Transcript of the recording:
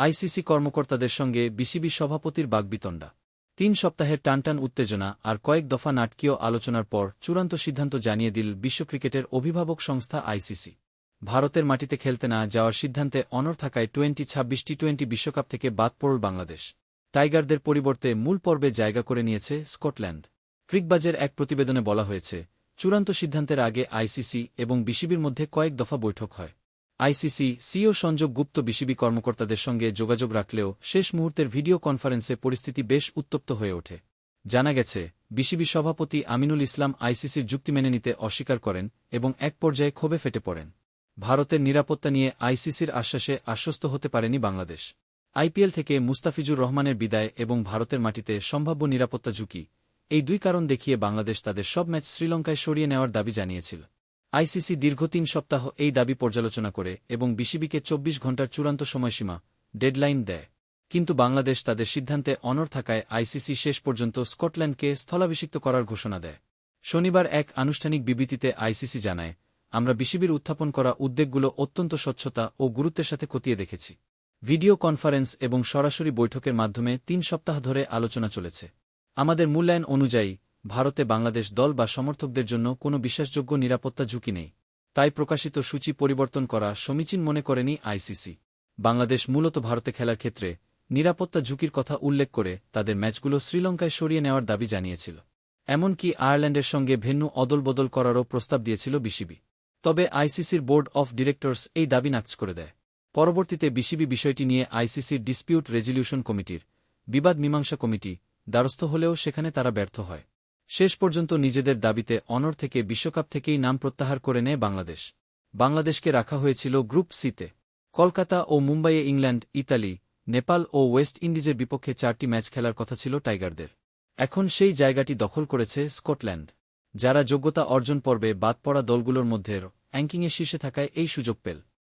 ICC কর্মকর্তাদের সঙ্গে BCB সভাপতির বাগবিতণ্ডা। তিন সপ্তাহের টানটান উত্তেজনা আর কয়েক দফা নাটকীয় আলোচনার পর চূড়ান্ত সিদ্ধান্ত জানিয়ে দিল বিশ্ব ক্রিকেটের অভিভাবক সংস্থা আইসিসি। ভারতের মাটিতে খেলতে না যাওয়ার সিদ্ধান্তে অনর থাকায় টোয়েন্টি ছাব্বিশ টি টোয়েন্টি বিশ্বকাপ থেকে বাদ পড়ল বাংলাদেশ। টাইগারদের পরিবর্তে মূল পর্বে জায়গা করে নিয়েছে স্কটল্যান্ড। ক্রিকবাজের এক প্রতিবেদনে বলা হয়েছে, চূড়ান্ত সিদ্ধান্তের আগে আইসিসি এবং বিসিবির মধ্যে কয়েক দফা বৈঠক হয়। আইসিসি সিও সংযোগ গুপ্ত বিসিবি কর্মকর্তাদের সঙ্গে যোগাযোগ রাখলেও শেষ মুহূর্তের ভিডিও কনফারেন্সে পরিস্থিতি বেশ উত্তপ্ত হয়ে ওঠে। জানা গেছে, বিসিবি সভাপতি আমিনুল ইসলাম আইসিসির যুক্তি মেনে নিতে অস্বীকার করেন এবং এক পর্যায়ে ক্ষোভে ফেটে পড়েন। ভারতের নিরাপত্তা নিয়ে আইসিসির আশ্বাসে আশ্বস্ত হতে পারেনি বাংলাদেশ। আইপিএল থেকে মুস্তাফিজুর রহমানের বিদায় এবং ভারতের মাটিতে সম্ভাব্য নিরাপত্তা ঝুঁকি, এই দুই কারণ দেখিয়ে বাংলাদেশ তাদের সব ম্যাচ শ্রীলঙ্কায় সরিয়ে নেওয়ার দাবি জানিয়েছিল। আইসিসি দীর্ঘ তিন সপ্তাহ এই দাবি পর্যালোচনা করে এবং বিসিবিকে চব্বিশ ঘণ্টার চূড়ান্ত সময়সীমা, ডেডলাইন দেয়। কিন্তু বাংলাদেশ তাদের সিদ্ধান্তে অনর থাকায় আইসিসি শেষ পর্যন্ত স্কটল্যান্ডকে স্থলাভিষিক্ত করার ঘোষণা দেয়। শনিবার এক আনুষ্ঠানিক বিবৃতিতে আইসিসি জানায়, আমরা বিসিবির উত্থাপন করা উদ্বেগগুলো অত্যন্ত স্বচ্ছতা ও গুরুত্বের সাথে খতিয়ে দেখেছি। ভিডিও কনফারেন্স এবং সরাসরি বৈঠকের মাধ্যমে তিন সপ্তাহ ধরে আলোচনা চলেছে। আমাদের মূল্যায়ন অনুযায়ী ভারতে বাংলাদেশ দল বা সমর্থকদের জন্য কোনো বিশ্বাসযোগ্য নিরাপত্তা ঝুঁকি নেই। তাই প্রকাশিত সূচি পরিবর্তন করা সমীচীন মনে করেনি আইসিসি। বাংলাদেশ মূলত ভারতে খেলার ক্ষেত্রে নিরাপত্তা ঝুঁকির কথা উল্লেখ করে তাদের ম্যাচগুলো শ্রীলঙ্কায় সরিয়ে নেওয়ার দাবি জানিয়েছিল। এমনকি আয়ারল্যান্ডের সঙ্গে ভেন্যু অদলবদল করারও প্রস্তাব দিয়েছিল বিসিবি। তবে আইসিসির বোর্ড অফ ডিরেক্টর্স এই দাবি নাকচ করে দেয়। পরবর্তীতে বিসিবি বিষয়টি নিয়ে আইসিসির ডিসপিউট রেজলিউশন কমিটির বিবাদ মীমাংসা কমিটি দ্বারস্থ হলেও সেখানে তারা ব্যর্থ হয়। শেষ পর্যন্ত নিজেদের দাবিতে অনর থেকে বিশ্বকাপ থেকেই নাম প্রত্যাহার করে নেয় বাংলাদেশ। বাংলাদেশকে রাখা হয়েছিল গ্রুপ সিতে। কলকাতা ও মুম্বাইয়ে ইংল্যান্ড, ইতালি, নেপাল ও ওয়েস্ট ইন্ডিজের বিপক্ষে চারটি ম্যাচ খেলার কথা ছিল টাইগারদের। এখন সেই জায়গাটি দখল করেছে স্কটল্যান্ড, যারা যোগ্যতা অর্জন পর্বে বাদ পড়া দলগুলোর মধ্যে র্যাঙ্কিংয়ে শীর্ষে থাকায় এই সুযোগ পেল।